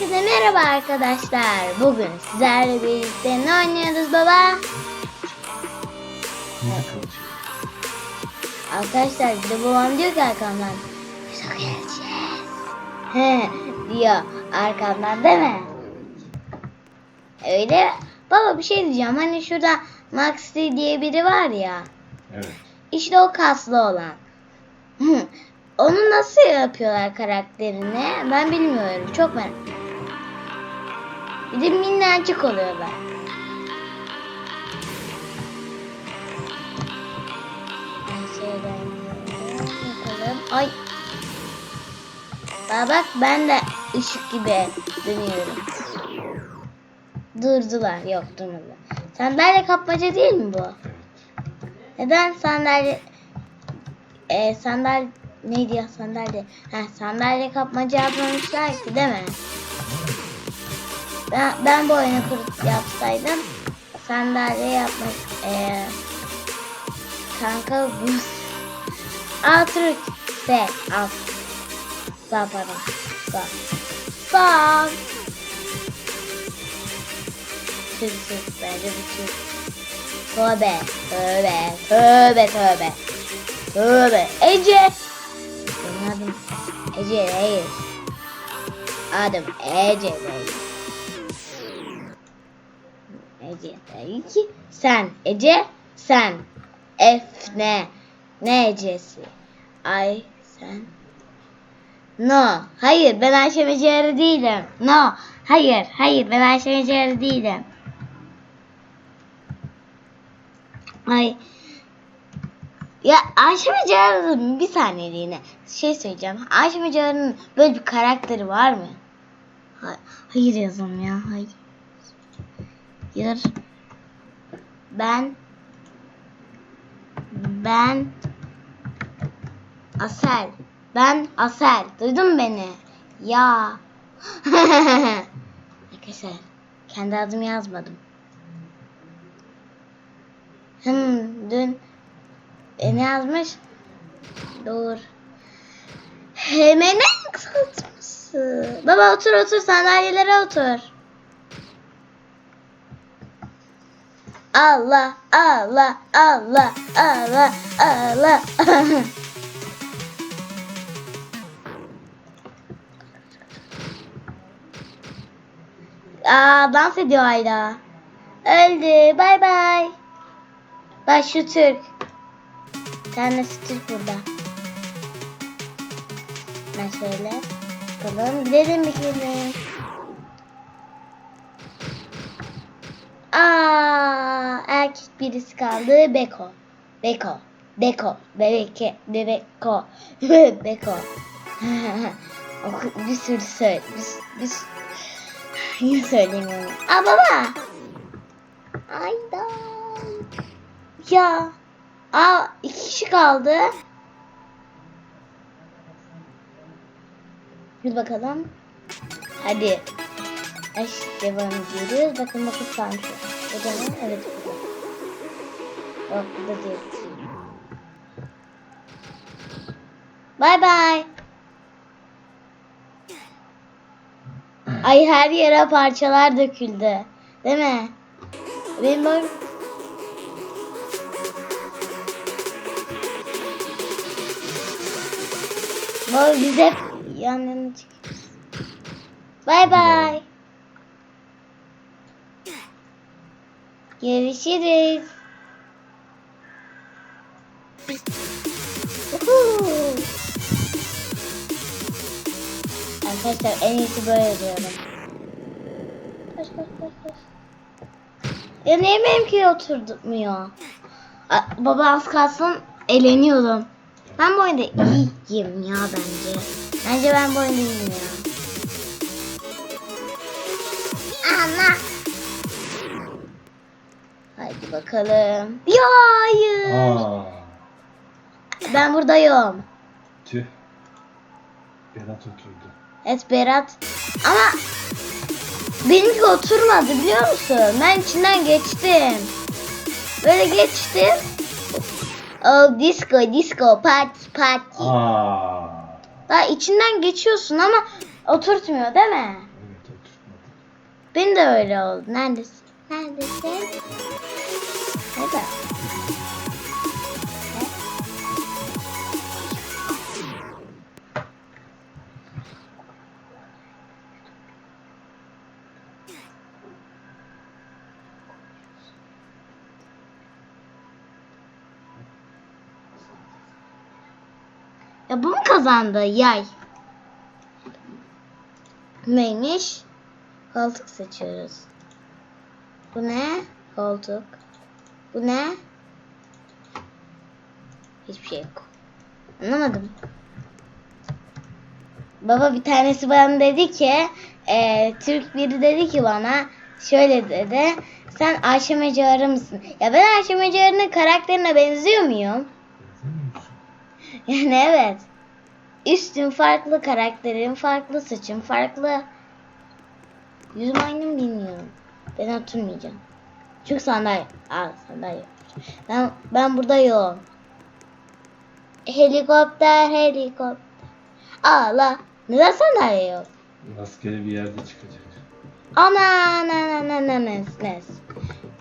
Herkese merhaba arkadaşlar. Bugün sizlerle birlikte ne oynuyoruz baba? Arkadaşlar bir de babam diyor ki arkamdan. Çok geleceğiz. He diyor arkamdan değil mi? Öyle? Baba bir şey diyeceğim. Hani şurada Maxi diye biri var ya. Evet. İşte o kaslı olan. Hı. Onu nasıl yapıyorlar karakterini? Ben bilmiyorum. Çok merak. Bir de minnacık oluyorlar. Şeyden. Ay. Bak bak ben de ışık gibi dönüyorum. Durdular. Yok durmadılar. Sandalye kapmaca değil mi bu? Neden sandalye e, sandalye neydi ya sandalye? Ha, sandalye kapmaca yapmamışlar ki değil mi? Ben, ben bu oyunu kurup yapsaydım sandalye yapmak e, kanka bu Al Türk B al Sağ pardon Sağ Sağ Türk Türk bence bu Türk Tövbe, tövbe, tövbe, tövbe. Tövbe. Ece. Benim adım Ece değil. Adım Ece değil. Ece ki. Sen, Ece, sen. F ne? Ne Ece'si? Ay, sen. No, hayır ben Ayşe Mecer'i değilim. No, hayır, hayır ben Ayşe Mecer'i değilim. Ay. Ya Ayşe Mecar'ın bir saniyeliğine şey söyleyeceğim. Ayşe Mecar'ın böyle bir karakteri var mı? Ha- hayır yazalım ya. Hayır. Hayır. Ben ben Asel. Ben Asel. Duydun beni? Ya. Arkadaşlar kendi adımı yazmadım. Hmm, dün e, ne yazmış? Dur. Hemen kısaltması. Baba otur otur sandalyelere otur. Allah Allah Allah Allah Allah. Aa dans ediyor hala. Öldü. Bay bay. Bak şu Türk. Bir tanesi Türk burada. Ben şöyle bakalım. Gidelim bir kere. Birisi kaldı. Beko. Beko. Beko. Bebeke. Bebeko. Beko. Bir sürü söyle. Bir, bir, yine söylemiyorum. Aa baba. Ayda. Ya. Aa iki kişi kaldı. Bir bakalım. Hadi. Ay, devam ediyoruz. Bakın bakın sanki. O zaman evet burada. Yok burada değil. Bay bay. Ay her yere parçalar döküldü. Değil mi? Benim boyum Baba biz hep yan yana çıkıyoruz. Bay bay. Görüşürüz. Arkadaşlar en iyisi böyle diyorum. Koş koş koş koş. Ya niye benimki oturtmuyor? Baba az kalsın eğleniyordum. Ben bu oyunda iyiyim ya bence. Bence ben bu oyunda iyiyim ya. Ama. Hadi bakalım. Ya hayır. Aa, Ben buradayım. tüh. Berat oturdu. Evet Berat. Ama benimki oturmadı biliyor musun? Ben içinden geçtim. Böyle geçtim. Oh disco disco party party. Aa. Daha içinden geçiyorsun ama oturtmuyor değil mi? Evet Ben de öyle oldu. Neredesin? Neredesin? Nerede? Ya bu mu kazandı? Yay. Neymiş? Koltuk seçiyoruz. Bu ne? Koltuk. Bu ne? Hiçbir şey yok. Anlamadım. Baba bir tanesi bana dedi ki e, Türk biri dedi ki bana şöyle dedi. Sen Ayşe Mecarı mısın? Ya ben Ayşe Mecarı'nın karakterine benziyor muyum? Yani evet. Üstüm farklı, karakterim farklı, saçım farklı. Yüzüm aynı mı bilmiyorum. Ben oturmayacağım. Çünkü sandalye. Aa sandalye. Ben, ben burada yoğum. Helikopter, helikopter. Ağla. Neden sandalye yok? Rastgele bir yerde çıkacak. Ana ananas ananas.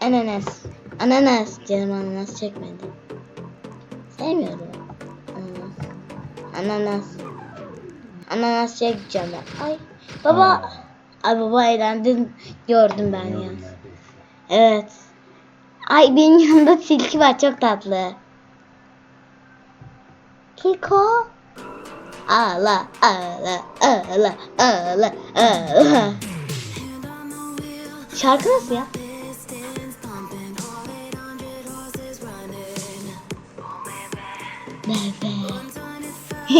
Ananas. Ananas. Canım ananas çekmedi. Sevmiyorum. Ananas. Ananas. Ananas çekeceğim ben. Ay. Baba. Aa, Ay baba eğlendin. Gördüm ben ya. Evet. Ay benim yanımda tilki var çok tatlı. Kiko. Ağla, ağla, ağla, ağla, ağla. Şarkı nasıl ya? Bebe.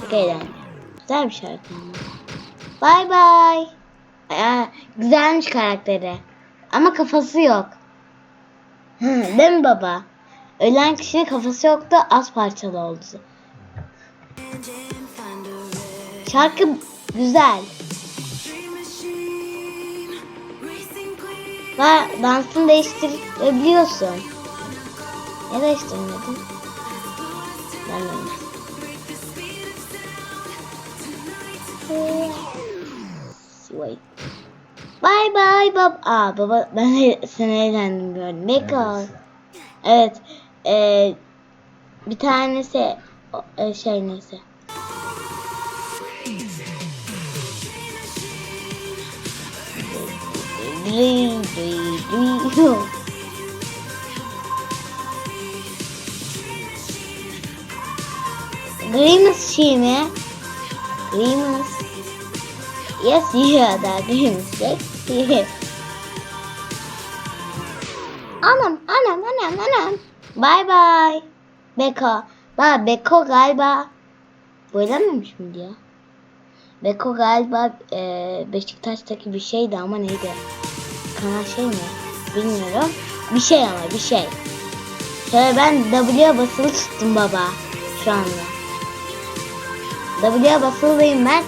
Çok eğlenceli. Güzel bir şarkı bye. Aa, güzelmiş karakteri. Ama kafası yok. Değil mi baba? Ölen kişinin kafası yoktu, az parçalı oldu. Şarkı güzel. Ve dansını değiştirebiliyorsun. Ne değiştirmedin? De. Wait. Bye bye bab. Aa baba ben seni eğlendim gördüm. Neredeyse. Evet. Ee, bir tanesi e, şey neyse. Dri, dri, dri. Grimace şey mi? Yes, that Grimace sexy. Anam, anam, anam, anam. Bye bye. Beko. Ba Beko galiba. Miymiş miydi ya? Beko galiba e, Beşiktaş'taki bir şeydi ama neydi? Kanal şey mi? Bilmiyorum. Bir şey ama bir şey. Şöyle ben W'ye basılı tuttum baba. Şu anda. W'ye basılıyım ben.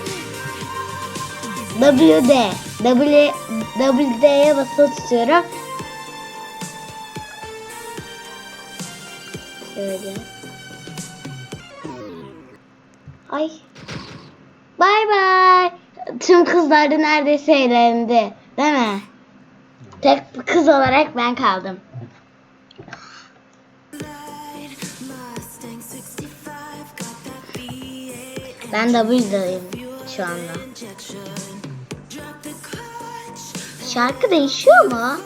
WD. W, WD'ye basılı tutuyorum. Şöyle. Ay. Bay bay. Tüm kızlar da neredeyse eğlendi. Değil mi? Tek kız olarak ben kaldım. Ben W'dayım şu anda. Şarkı değişiyor mu?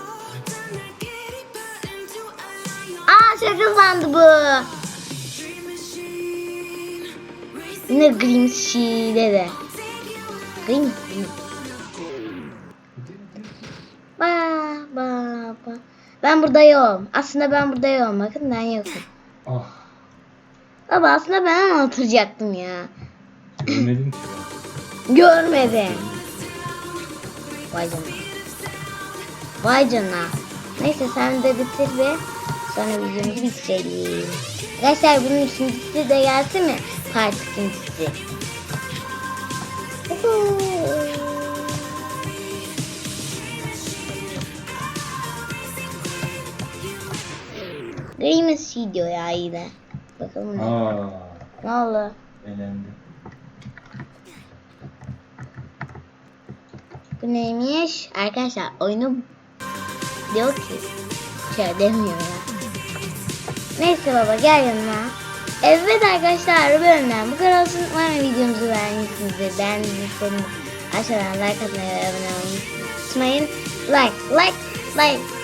Aa çok hızlandı bu. Yine Green Sheet'e de. Green Ba ba ba. Ben burada yokum. Aslında ben burada yokum. Bakın ben yokum. Ah. Baba aslında ben oturacaktım ya. Görmedim ki. Görmedim. Vay canına. Vay canına. Neyse sen de bitir ve sonra videomuzu bitirelim. Arkadaşlar bunun ikincisi de gelsin mi? Part ikincisi. Şey diyor ya yine. Bakalım ne, Aa. ne oldu? Elendi. Bu neymiş? Arkadaşlar oyunu diyor ki şöyle demiyor ya. Neyse baba gel yanıma. Evet arkadaşlar bu bölümden bu kadar olsun. Umarım videomuzu beğenmişsinizdir. Beğendiyseniz aşağıdan like atmayı ve abone olmayı unutmayın. Like, like, like.